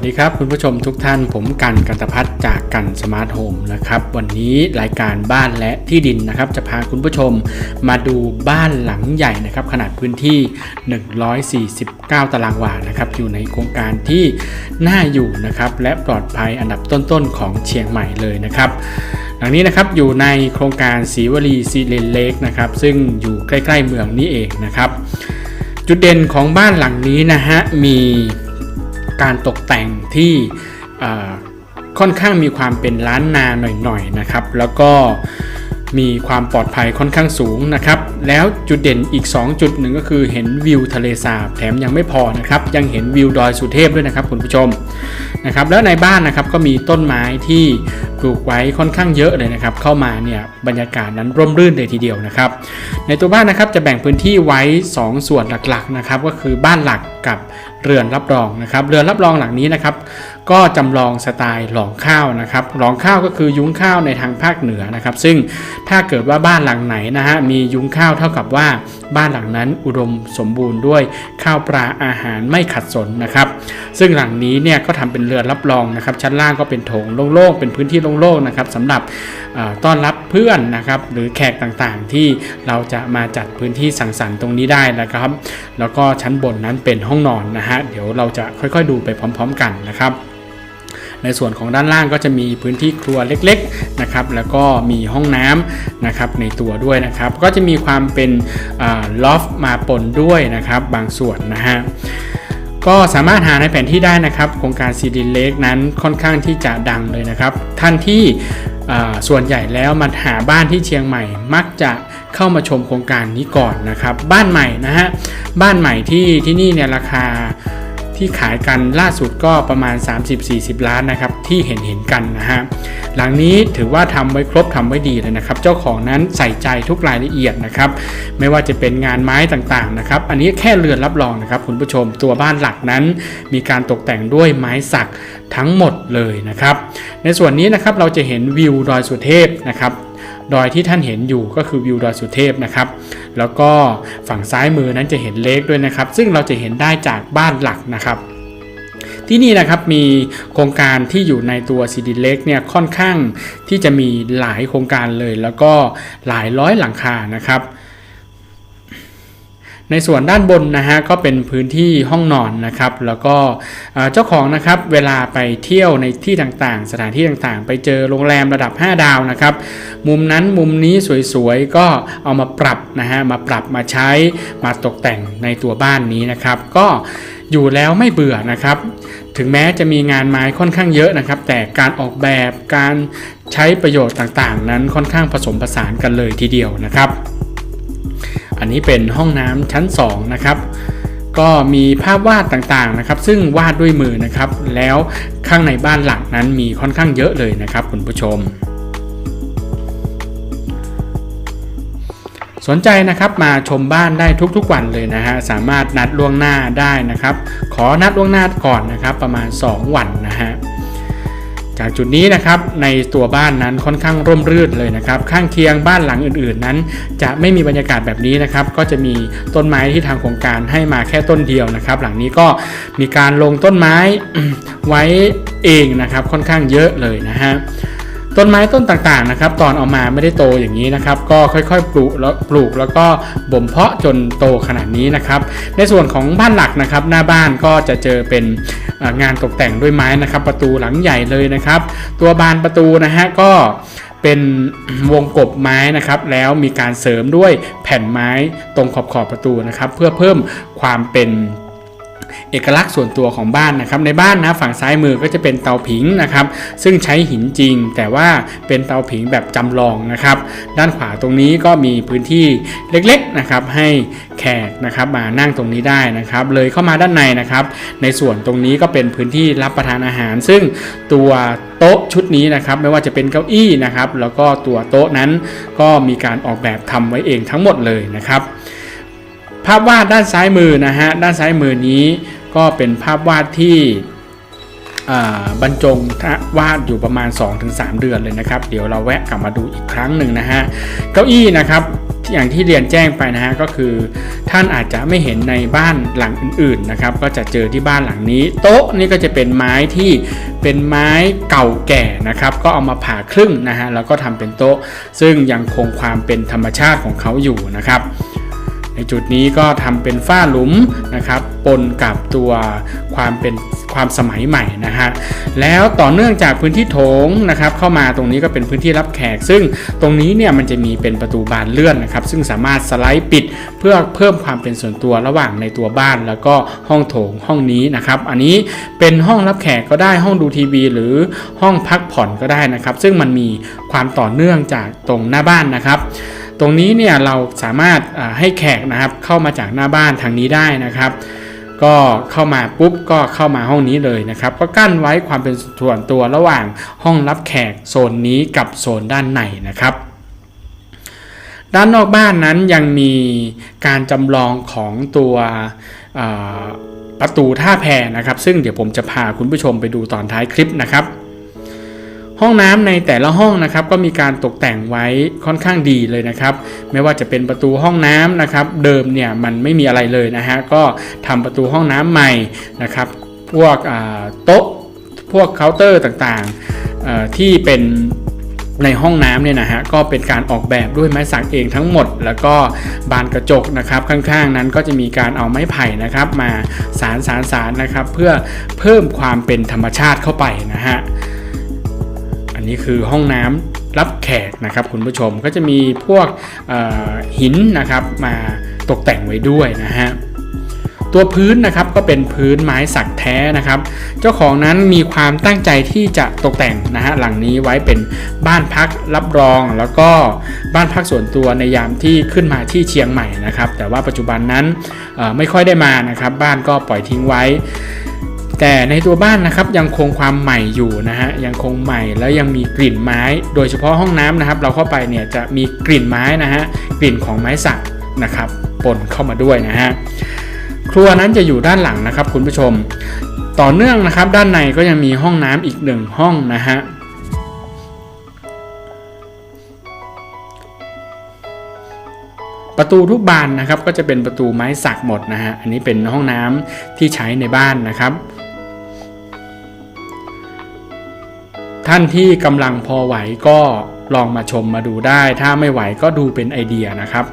วัสดีครับคุณผู้ชมทุกท่านผมกันกันตพัฒน์จากกันสมาร์ทโฮมนะครับวันนี้รายการบ้านและที่ดินนะครับจะพาคุณผู้ชมมาดูบ้านหลังใหญ่นะครับขนาดพื้นที่ 149 ตารางวานะครับอยู่ในโครงการที่น่าอยู่นะครับและปลอดภัยอันดับต้นๆของเชียงใหม่เลยนะครับหลังนี้นะครับอยู่ในโครงการศรีวลีซีเลนเลกนะครับซึ่งอยู่ใกล้ ๆ เมืองนี้เองนะครับจุดเด่นของบ้านหลังนี้นะฮะมี การตกแต่งที่ค่อนข้างมีความเป็นล้านนาหน่อยๆนะครับ แล้วก็ มีความปลอดภัยค่อนข้างสูงนะครับ แล้วจุดเด่นอีก 2 จุดหนึ่งก็คือเห็นวิวทะเลสาบ แถมยังไม่พอนะครับ ยังเห็นวิวดอยสุเทพด้วยนะครับคุณผู้ชมนะครับ แล้วในบ้านนะครับก็มีต้นไม้ที่ปลูกไว้ค่อนข้างเยอะเลยนะครับ เข้ามาเนี่ยบรรยากาศนั้นร่มรื่นเลยทีเดียวนะครับ ในตัวบ้านนะครับจะแบ่งพื้นที่ไว้ 2 ส่วนหลักๆนะครับ ก็คือบ้านหลักกับเรือนรับรองนะครับ เรือนรับรองหลังนี้นะครับ ก็จำลองสไตล์หลองข้าวนะครับหลองข้าวก็คือยุ้งข้าวในทางภาคเหนือนะครับ ซึ่งถ้าเกิดว่าบ้านหลังไหนนะฮะมียุ้งข้าวเท่ากับว่าบ้านหลังนั้นอุดมสมบูรณ์ด้วยข้าวปลาอาหารไม่ขัดสนนะครับ ซึ่งหลังนี้เนี่ยก็ทำเป็นเรือนรับรองนะครับ ชั้นล่างก็เป็นโถงโล่งๆเป็นพื้นที่โล่งๆนะครับสำหรับต้อนรับเพื่อนนะครับหรือแขกต่างๆที่เราจะมาจัดพื้นที่สังสรรค์ตรงนี้ได้นะครับ แล้วก็ชั้นบนนั้นเป็นห้องนอนนะฮะเดี๋ยวเราจะค่อยๆดูไปพร้อม ๆ กันนะครับ ในส่วนของด้านล่างก็จะมีพื้นที่ครัวเล็กๆนะครับแล้วก็มีห้องน้ำนะครับในตัวด้วยนะครับก็จะมีความเป็นลอฟมาปนด้วยนะครับบางส่วนนะฮะก็สามารถหาในแผนที่ได้นะครับโครงการซีดีเล็กนั้นค่อนข้างที่จะดังเลยนะครับ ท่านที่ส่วนใหญ่แล้วมาหาบ้านที่เชียงใหม่มักจะเข้ามาชมโครงการนี้ก่อนนะครับ บ้านใหม่นะฮะบ้านใหม่ที่ที่นี่เนี่ยราคา ที่ขายกันล่าสุดก็ประมาณ 30-40 ล้านนะครับที่เห็นเห็นกันนะฮะหลังนี้ถือว่าทำไว้ครบทำไว้ดีเลยนะครับ เจ้าของนั้นใส่ใจทุกรายละเอียดนะครับไม่ว่าจะเป็นงานไม้ต่างๆนะครับอันนี้แค่เรือนรับรองนะครับคุณผู้ชมตัวบ้านหลักนั้น มีการตกแต่งด้วยไม้สักทั้งหมดเลยนะครับในส่วนนี้นะครับเราจะเห็นวิวดอยสุเทพนะครับ ดอยที่ท่านเห็นอยู่ก็คือวิวดอยสุเทพนะครับ แล้วก็ฝั่งซ้ายมือนั้นจะเห็นเลกด้วยนะครับ ซึ่งเราจะเห็นได้จากบ้านหลักนะครับที่นี่นะครับมีโครงการที่อยู่ในตัวซีดีเล็กเนี่ยค่อนข้างที่จะมีหลายโครงการเลย แล้วก็หลายร้อยหลังคานะครับ ในส่วนด้านบนนะฮะก็เป็นพื้นที่ห้องนอนนะครับ แล้วก็เจ้าของนะครับเวลาไปเที่ยวในที่ต่างๆ สถานที่ต่างๆ ไปเจอโรงแรมระดับ 5 ดาวนะครับ มุมนั้นมุมนี้สวยๆ ก็เอามาปรับนะฮะมาปรับมาใช้มาตกแต่งในตัวบ้านนี้นะครับ ก็อยู่แล้วไม่เบื่อนะครับ ถึงแม้จะมีงานไม้ค่อนข้างเยอะนะครับ แต่การออกแบบการใช้ประโยชน์ต่างๆ นั้นค่อนข้างผสมผสานกันเลยทีเดียวนะครับ อันนี้เป็นห้องน้ำชั้น2นะครับก็มีภาพวาดต่างๆนะครับ ซึ่งวาดด้วยมือนะครับ แล้วข้างในบ้านหลังนั้นมีค่อนข้างเยอะเลยนะครับคุณผู้ชม สนใจนะครับมาชมบ้านได้ทุกๆวันเลยนะฮะสามารถนัดล่วงหน้าได้นะครับ ขอนัดล่วงหน้าก่อนนะครับ ประมาณ 2 วันนะฮะ จากจุดนี้นะครับในตัวบ้านนั้นค่อนข้างร่มรื่นเลยนะครับ ข้างเคียงบ้านหลังอื่นๆ นั้น จะไม่มีบรรยากาศแบบนี้นะครับ ก็จะมีต้นไม้ที่ทางโครงการให้มาแค่ต้นเดียวนะครับ หลังนี้ก็มีการลงต้นไม้ไว้เองนะครับ ค่อนข้างเยอะเลยนะฮะ ต้นไม้ต้นต่างๆนะครับตอนเอามาไม่ได้โตอย่างนี้นะครับก็ค่อยๆปลูกแล้วปลูกแล้วก็บ่มเพาะจนโตขนาดนี้นะครับในส่วนของบ้านหลักนะครับหน้าบ้านก็จะเจอเป็นงานตกแต่งด้วยไม้นะครับประตูหลังใหญ่เลยนะครับ ตัวบานประตูนะฮะก็เป็นวงกบไม้นะครับแล้วมีการเสริมด้วยแผ่นไม้ตรงขอบขอบประตูนะครับ เพื่อเพิ่มความเป็น เอกลักษณ์ส่วนตัวของบ้านนะครับในบ้านนะฝั่งซ้ายมือก็จะเป็นเตาผิงนะครับซึ่งใช้หินจริง แต่ว่าเป็นเตาผิงแบบจำลองนะครับด้านขวาตรงนี้ก็มีพื้นที่เล็กๆนะครับให้แขกนะครับมานั่งตรงนี้ได้นะครับเลยเข้ามาด้านในนะครับ ในส่วนตรงนี้ก็เป็นพื้นที่รับประทานอาหาร ซึ่งตัวโต๊ะชุดนี้นะครับไม่ว่าจะเป็นเก้าอี้นะครับแล้วก็ตัวโต๊ะนั้นก็มีการออกแบบทำไว้เองทั้งหมดเลยนะครับ ภาพวาดด้านซ้ายมือนะฮะด้านซ้ายมือนี้ก็เป็นภาพวาดที่บรรจงวาดอยู่ประมาณ 2-3 เดือนเลยนะครับ เดี๋ยวเราแวะกลับมาดูอีกครั้งหนึ่งนะฮะเก้าอี้นะครับอย่างที่เรียนแจ้งไปนะฮะก็คือ ท่านอาจจะไม่เห็นในบ้านหลังอื่นๆนะครับ ก็จะเจอที่บ้านหลังนี้ โต๊ะนี่ก็จะเป็นไม้ที่เป็นไม้เก่าแก่นะครับ ก็เอามาผ่าครึ่งนะฮะแล้วก็ทำเป็นโต๊ะ ซึ่งยังคงความเป็นธรรมชาติของเขาอยู่นะครับ ในจุดนี้ก็ทำเป็นฝ้าหลุมนะครับปนกับตัวความเป็นความสมัยใหม่นะฮะแล้วต่อเนื่องจากพื้นที่โถงนะครับเข้ามาตรงนี้ก็เป็นพื้นที่รับแขก ซึ่งตรงนี้เนี่ยมันจะมีเป็นประตูบานเลื่อนนะครับซึ่งสามารถสไลด์ปิดเพื่อเพิ่มความเป็นส่วนตัวระหว่างในตัวบ้าน แล้วก็ห้องโถงห้องนี้นะครับอันนี้เป็นห้องรับแขกก็ได้ห้องดูทีวี หรือห้องพักผ่อนก็ได้นะครับ ซึ่งมันมีความต่อเนื่องจากตรงหน้าบ้านนะครับ ตรงนี้เนี่ยเราสามารถให้แขกนะครับเข้ามาจากหน้าบ้านทางนี้ได้นะครับ ก็เข้ามาปุ๊บก็เข้ามาห้องนี้เลยนะครับ ก็กั้นไว้ความเป็นส่วนตัวระหว่างห้องรับแขกโซนนี้กับโซนด้านในนะครับด้านนอกบ้านนั้นยังมีการจำลองของตัวประตูท่าแพนะครับ ซึ่งเดี๋ยวผมจะพาคุณผู้ชมไปดูตอนท้ายคลิปนะครับ ห้องน้ำในแต่ละห้องนะครับก็มีการตกแต่งไว้ค่อนข้างดีเลยนะครับ ไม่ว่าจะเป็นประตูห้องน้ำนะครับ เดิมเนี่ยมันไม่มีอะไรเลยนะฮะก็ทำประตูห้องน้ำใหม่นะครับ พวกโต๊ะพวกเคาน์เตอร์ต่างๆที่เป็นในห้องน้ำเนี่ยนะฮะก็เป็นการออกแบบด้วยไม้สักเองทั้งหมด แล้วก็บานกระจกนะครับข้างๆ นั้นก็จะมีการเอาไม้ไผ่นะครับ มาสารสารสารนะครับ เพื่อเพิ่มความเป็นธรรมชาติเข้าไปนะฮะ นี้คือห้องน้ำรับแขกนะครับคุณผู้ชมก็จะมีพวกหินนะครับมาตกแต่งไว้ด้วยนะฮะตัวพื้นนะครับก็เป็นพื้นไม้สักแท้นะครับ เจ้าของนั้นมีความตั้งใจที่จะตกแต่งนะฮะหลังนี้ไว้เป็นบ้านพักรับรอง แล้วก็บ้านพักส่วนตัวในยามที่ขึ้นมาที่เชียงใหม่นะครับ แต่ว่าปัจจุบันนั้นไม่ค่อยได้มานะครับ บ้านก็ปล่อยทิ้งไว้ แต่ในตัวบ้านนะครับยังคงความใหม่อยู่นะฮะยังคงใหม่แล้วยังมีกลิ่นไม้ โดยเฉพาะห้องน้ำนะครับ เราเข้าไปเนี่ยจะมีกลิ่นไม้นะฮะกลิ่นของไม้สักนะครับปนเข้ามาด้วยนะฮะครัวนั้นจะอยู่ด้านหลังนะครับ คุณผู้ชม ต่อเนื่องนะครับ ด้านในก็ยังมีห้องน้ำอีกหนึ่งห้องนะฮะประตูทุกบานนะครับก็จะเป็นประตูไม้สักหมดนะฮะอันนี้เป็นห้องน้ำที่ใช้ในบ้านนะครับ ท่านที่กำลังพอไหวก็ลองมาชมมาดูได้ ถ้าไม่ไหวก็ดูเป็นไอเดียนะครับ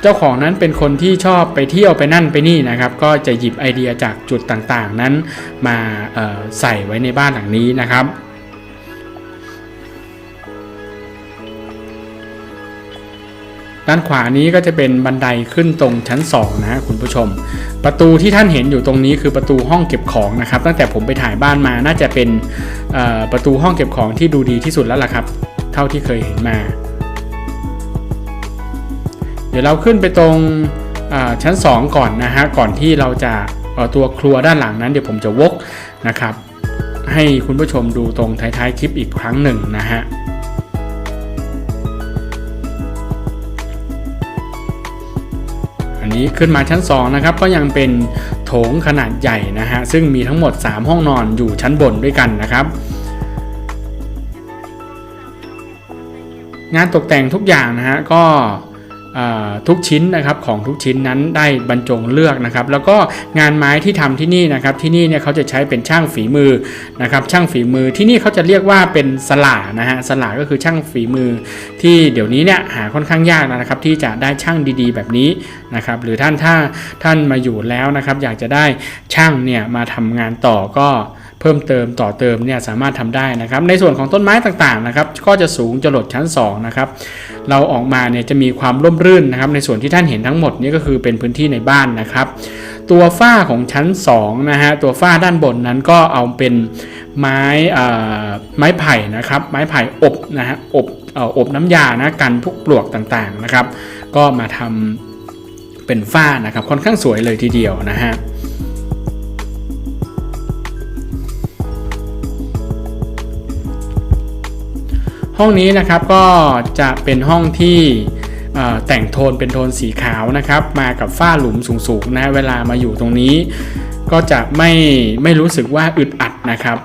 เจ้าของนั้นเป็นคนที่ชอบไปเที่ยวไปนั่นไปนี่นะครับ ก็จะหยิบไอเดียจากจุดต่างๆ นั้นมาใส่ไว้ในบ้านหลังนี้นะครับ ด้านขวานี้ก็จะเป็นบันไดขึ้นตรงชั้น 2นะคุณผู้ชม ประตูที่ท่านเห็นอยู่ตรงนี้คือประตูห้องเก็บของนะครับ ตั้งแต่ผมไปถ่ายบ้านมาน่าจะเป็นประตูห้องเก็บของที่ดูดีที่สุดแล้วล่ะครับ เท่าที่เคยเห็นมา เดี๋ยวเราขึ้นไปตรงชั้น 2 ก่อนนะฮะก่อนที่เราจะตัวครัวด้านหลังนั้นเดี๋ยวผมจะวกนะครับ ให้คุณผู้ชมดูตรงท้ายๆคลิปอีกครั้งหนึ่งนะฮะ นี้ขึ้นมาชั้น2นะครับก็ยังเป็นโถงขนาดใหญ่นะฮะซึ่งมีทั้งหมด 3 ห้องนอนอยู่ชั้นบนด้วยกันนะครับงานตกแต่งทุกอย่างนะฮะก็ ทุกชิ้นนะครับของทุกชิ้นนั้นได้บรรจงเลือกนะครับ แล้วก็งานไม้ที่ทำที่นี่นะครับที่นี่เนี่ยเขาจะใช้เป็นช่างฝีมือนะครับช่างฝีมือที่นี่เขาจะเรียกว่าเป็นสลานะฮะสลาก็คือช่างฝีมือ ที่เดี๋ยวนี้เนี่ยหาค่อนข้างยากนะครับ ที่จะได้ช่างดีๆ แบบนี้นะครับหรือท่านถ้าท่านมาอยู่แล้วนะครับ อยากจะได้ช่างเนี่ยมาทำงานต่อก็ พิ่มเติมต่อเติมเนี่ยสามารถทำได้นะครับ ในส่วนของต้นไม้ต่างๆนะครับ ก็จะสูงจรดชั้น2นะครับเราออกมาเนี่ยจะมีความร่มรื่นนะครับ ในส่วนที่ท่านเห็นทั้งหมดนี่ก็คือเป็นพื้นที่ในบ้านนะครับ ตัวฝ้าของชั้น2นะฮะตัวฝ้าด้านบนนั้นก็เอาเป็นไม้ไม้ไผ่นะครับ ไม้ไผ่อบนะฮะอบอบน้ำยานะกันพวกปลวกต่างๆนะครับ ก็มาทำเป็นฝ้านะครับค่อนข้างสวยเลยทีเดียวนะฮะ ห้องนี้นะครับก็จะเป็นห้องที่แต่งโทนเป็นโทนสีขาวนะครับ มากับฝ้าหลุมสูงๆนะเวลามาอยู่ตรงนี้ ก็จะไม่ไม่รู้สึกว่าอึดอัดนะครับ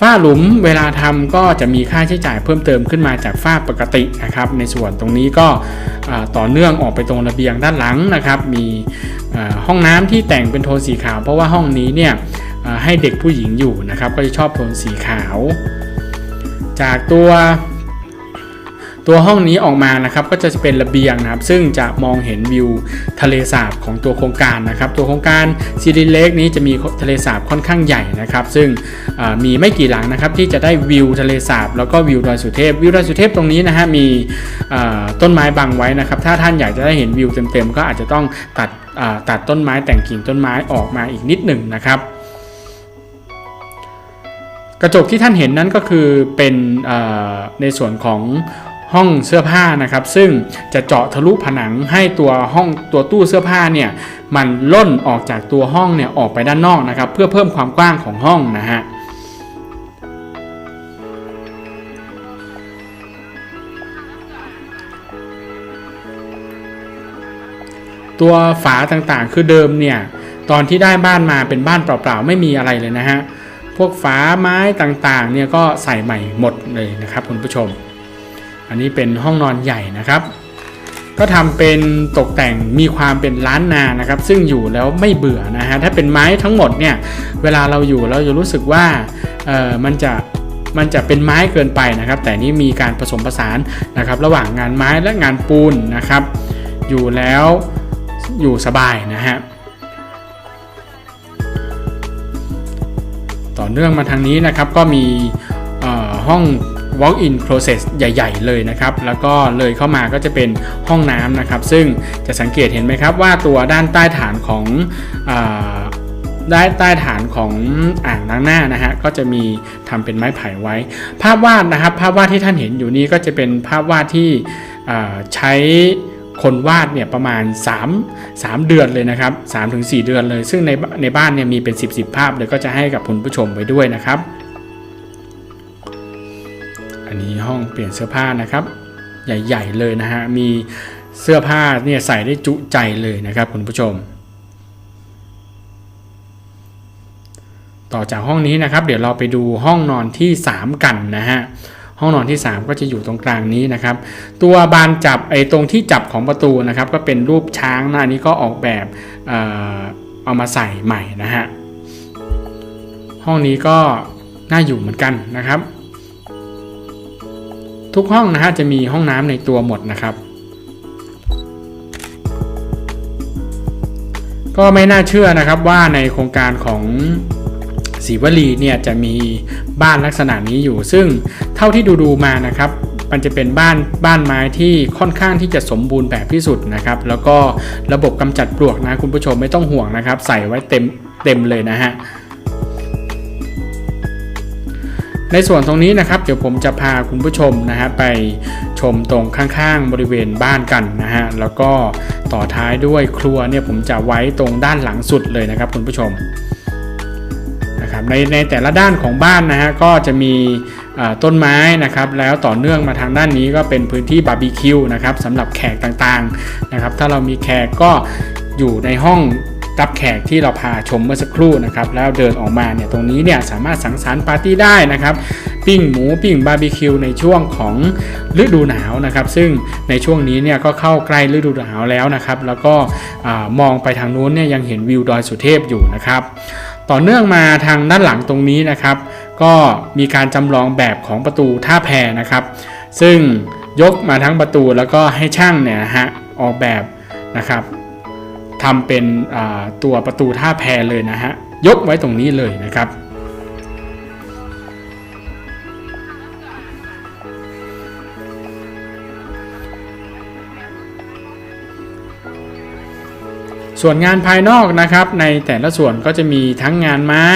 ฝ้าหลุมเวลาทำก็จะมีค่าใช้จ่ายเพิ่มเติมขึ้นมาจากฝ้าปกตินะครับ ในส่วนตรงนี้ก็ต่อเนื่องออกไปตรงระเบียงด้านหลังนะครับ มีห้องน้ำที่แต่งเป็นโทนสีขาว เพราะว่าห้องนี้เนี่ยให้เด็กผู้หญิงอยู่นะครับ ก็จะชอบโทนสีขาว จากตัว ตัวห้องนี้ออกมานะครับก็จะเป็นระเบียงนะครับซึ่งจะมองเห็นวิวทะเลสาบของตัวโครงการนะครับ ตัวโครงการซีรีเล็กนี้จะมีทะเลสาบค่อนข้างใหญ่นะครับ ซึ่งมีไม่กี่หลังนะครับที่จะได้วิวทะเลสาบแล้วก็วิวดอยสุเทพวิวดอยสุเทพตรงนี้นะฮะมีต้นไม้บังไว้นะครับ ถ้าท่านอยากจะได้เห็นวิวเต็มๆ ก็อาจจะต้องตัดตัดต้นไม้แต่งกิ่งต้นไม้ออกมาอีกนิดหนึ่งนะครับกระจกที่ท่านเห็นนั้นก็คือเป็นในส่วนของ ห้องเสื้อผ้านะครับ ซึ่งจะเจาะทะลุผนังให้ตัวห้องตัวตู้เสื้อผ้าเนี่ยมันล่นออกจากตัวห้องเนี่ยออกไปด้านนอกนะครับ เพื่อเพิ่มความกว้างของห้องนะฮะตัวฝาต่างๆ คือเดิมเนี่ยตอนที่ได้บ้านมาเป็นบ้านเปล่าๆ ไม่มีอะไรเลยนะฮะ พวกฝาไม้ต่างๆ เนี่ยก็ใส่ใหม่หมดเลยนะครับคุณผู้ชม อันนี้เป็นห้องนอนใหญ่นะครับ ก็ทำเป็นตกแต่งมีความเป็นล้านนานะครับ ซึ่งอยู่แล้วไม่เบื่อนะฮะถ้าเป็นไม้ทั้งหมดเนี่ยเวลาเราอยู่เราจะรู้สึกว่าเออมันจะมันจะเป็นไม้เกินไปนะครับ แต่นี่มีการผสมผสานนะครับ ระหว่างงานไม้และงานปูนนะครับ อยู่แล้วอยู่สบายนะฮะต่อเนื่องมาทางนี้นะครับก็มีห้อง walk-in closet ใหญ่ ๆ เลยนะครับ แล้วก็เลยเข้ามาก็จะเป็นห้องน้ำนะครับ ซึ่งจะสังเกตเห็นไหมครับว่าตัวด้านใต้ฐานของอาได้ใต้ฐานของอ่างล้างหน้านะฮะก็จะมีทำเป็นไม้ไผ่ไว้ ภาพวาดนะครับ ภาพวาดที่ท่านเห็นอยู่นี้ก็จะเป็นภาพวาดที่ใช้คนวาดเนี่ยประมาณ 3 3 เดือนเลยนะครับ3-4 เดือนเลย ซึ่งในในบ้านเนี่ยมีเป็น 10 10 ภาพเลยก็จะให้กับคุณผู้ชมไปด้วยนะครับ อันนี้ห้องเปลี่ยนเสื้อผ้านะครับ ใหญ่ ๆ เลยนะฮะ มีเสื้อผ้าเนี่ยใส่ได้จุใจเลยนะครับคุณผู้ชม ต่อจากห้องนี้นะครับ เดี๋ยวเราไปดูห้องนอนที่ 3 กันนะฮะห้องนอนที่ 3 ก็จะอยู่ตรงกลางนี้นะครับ ตัวบานจับไอ้ตรงที่จับของประตูนะครับ ก็เป็นรูปช้างนะอันนี้ก็ออกแบบเอ่อเอามาใส่ใหม่นะฮะห้องนี้ก็น่าอยู่เหมือนกันนะครับ ทุกห้องนะฮะจะมีห้องน้ำในตัวหมดนะครับ ก็ไม่น่าเชื่อนะครับว่าในโครงการของศรีวลีเนี่ยจะมีบ้านลักษณะนี้อยู่ ซึ่งเท่าที่ดูดูๆมานะครับมันจะเป็นบ้านบ้านไม้ที่ค่อนข้างที่จะสมบูรณ์แบบที่สุดนะครับ แล้วก็ระบบกำจัดปลวกนะคุณผู้ชมไม่ต้องห่วงนะครับ ใส่ไว้เต็มเต็มเลยนะฮะ ในส่วนตรงนี้นะครับเดี๋ยวผมจะพาคุณผู้ชมนะฮะไปชมตรงข้างๆบริเวณบ้านกันนะฮะแล้วก็ต่อท้ายด้วยครัวเนี่ยผมจะไว้ตรงด้านหลังสุดเลยนะครับคุณผู้ชมนะครับในในแต่ละด้านของบ้านนะฮะก็จะมีต้นไม้นะครับแล้วต่อเนื่องมาทางด้านนี้ก็เป็นพื้นที่บาร์บีคิวนะครับสำหรับแขกต่างๆนะครับถ้าเรามีแขกก็อยู่ในห้อง รับแขกที่เราพาชมเมื่อสักครู่นะครับแล้วเดินออกมาเนี่ยตรงนี้เนี่ยสามารถสังสรรค์ปาร์ตี้ได้นะครับปิ้งหมูปิ้งบาร์บีคิวในช่วงของฤดูหนาวนะครับซึ่งในช่วงนี้เนี่ยก็เข้าใกล้ฤดูหนาวแล้วนะครับแล้วก็มองไปทางนู้นเนี่ยยังเห็นวิวดอยสุเทพอยู่นะครับต่อเนื่องมาทางด้านหลังตรงนี้นะครับ ก็มีการจำลองแบบของประตูท่าแพนะครับ ซึ่งยกมาทั้งประตูแล้วก็ให้ช่างเนี่ยนะฮะออกแบบนะครับ ทำเป็นตัวประตูท่าแพเลยนะฮะ ยกไว้ตรงนี้เลยนะครับส่วนงานภายนอกนะครับในแต่ละส่วนก็จะมีทั้งงานไม้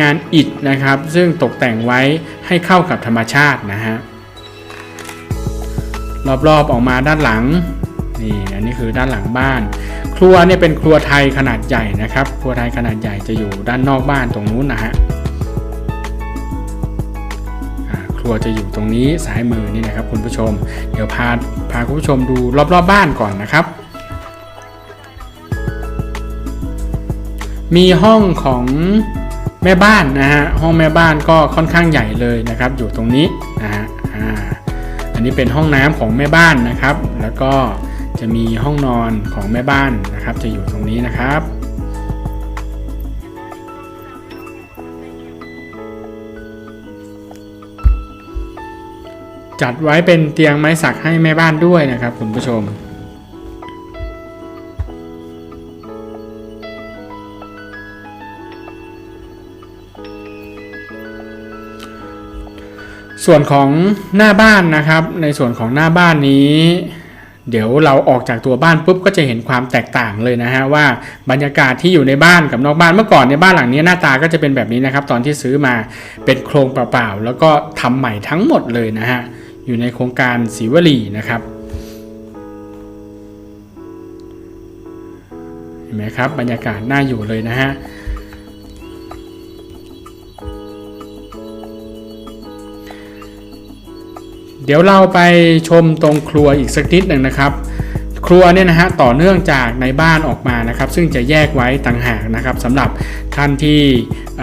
งานอิฐนะครับ ซึ่งตกแต่งไว้ให้เข้ากับธรรมชาตินะฮะรอบๆออกมาด้านหลัง นี่อันนี้คือด้านหลังบ้าน ครัวเนี่ยเป็นครัวไทยขนาดใหญ่นะครับ ครัวไทยขนาดใหญ่จะอยู่ด้านนอกบ้านตรงนู้นนะฮะครัวจะอยู่ตรงนี้ซ้ายมือนี่นะครับคุณผู้ชม เดี๋ยวพาพาคุณผู้ชมดูรอบๆบบ้านก่อนนะครับ มีห้องของแม่บ้านนะฮะห้องแม่บ้านก็ค่อนข้างใหญ่เลยนะครับ อยู่ตรงนี้นะฮะอ่าอันนี้เป็นห้องน้ำของแม่บ้านนะครับ แล้วก็ จะมีห้องนอนของแม่บ้านนะครับ จะอยู่ตรงนี้นะครับ จัดไว้เป็นเตียงไม้สักให้แม่บ้านด้วยนะครับคุณผู้ชมส่วนของหน้าบ้านนะครับ ในส่วนของหน้าบ้านนี้ เดี๋ยวเราออกจากตัวบ้านปุ๊บก็จะเห็นความแตกต่างเลยนะฮะว่าบรรยากาศที่อยู่ในบ้านกับนอกบ้านเมื่อก่อนในบ้านหลังนี้หน้าตาก็จะเป็นแบบนี้นะครับตอนที่ซื้อมาเป็นโครงเปล่าๆแล้วก็ทำใหม่ทั้งหมดเลยนะฮะอยู่ในโครงการศรีวลีนะครับเห็นไหมครับบรรยากาศน่าอยู่เลยนะฮะ ดี๋ยวเราไปชมตรงครัวอีกสักนิดหนึ่งนะครับ ครัวเนี่ยนะฮะต่อเนื่องจากในบ้านออกมานะครับ ซึ่งจะแยกไว้ต่างหากนะครับสำหรับท่านที่เ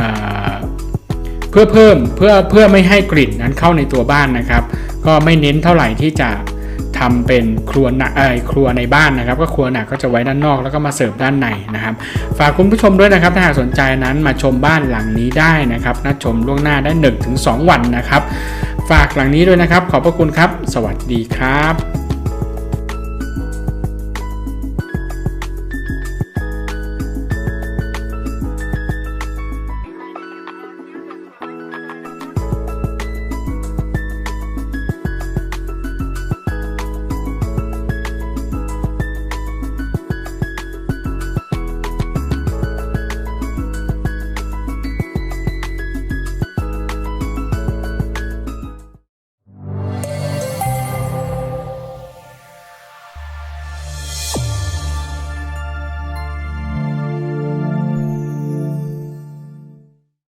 เพื่อเพิ่มเพื่อเพื่อไม่ให้กลิ่นนั้นเข้าในตัวบ้านนะครับ ก็ไม่เน้นเท่าไหร่ที่จะทำเป็นครัวหนักเออครัวในบ้านนะครับ ก็ครัวหนักก็จะไว้ด้านนอกแล้วก็มาเสิร์ฟด้านในนะครับ ฝากคุณผู้ชมด้วยนะครับ ถ้าหากสนใจนั้นมาชมบ้านหลังนี้ได้นะครับนัดชมล่วงหน้าได้1-2วันนะครับ ฝากหลังนี้ด้วยนะครับ ขอบพระคุณครับ สวัสดีครับ